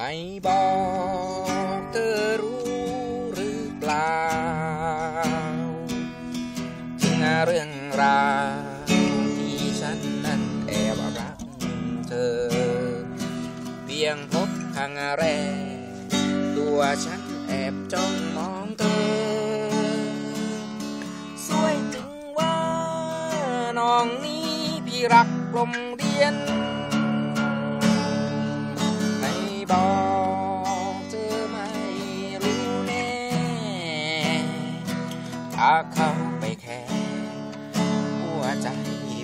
ไม่บอกเธอรู้หรือเปล่า ถึงเรื่องราวที่ฉันนั้นแอบรักเธอ เพียงพบครั้งแรก ตัวฉันแอบจ้องมองเธอ สวยจึงว่าน้องนี้พี่รักลมเรียน เข้าไปแค่หัวใจ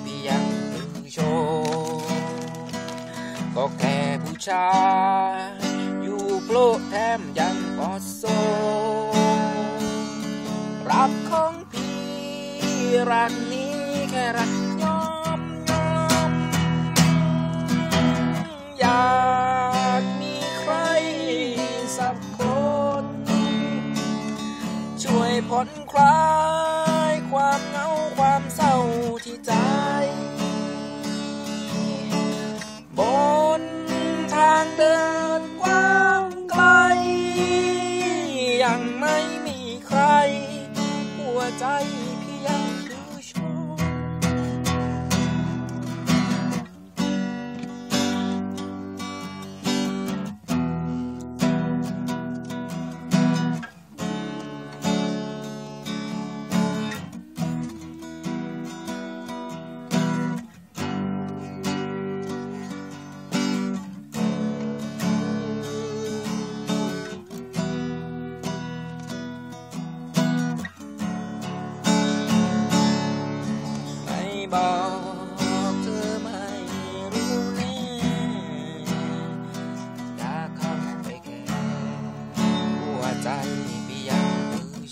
พี่ยังมือโชว์ก็แค่ผู้ชายอยู่โปรแถมยังกอดโซรักของพี่รักนี้แค่รักยอมยอมอยากมีใครสักคน ช่วยผ่อนคลาย ความเหงาความเศร้าที่ใจ บนทางเดินกว้างไกล ยังไม่มีใคร หัวใจพี่ยัง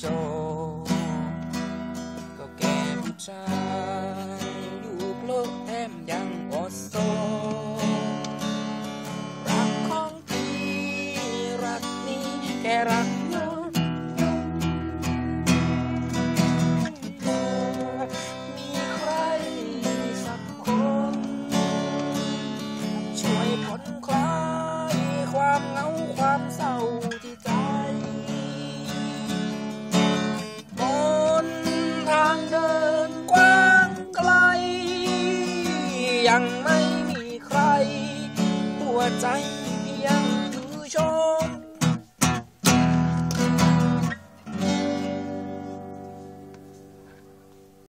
โชว์ก็แก่ผู้ชายอยู่โปรแถมยังอดโซรักของพี่รักนี้แค่รัก หัวใจ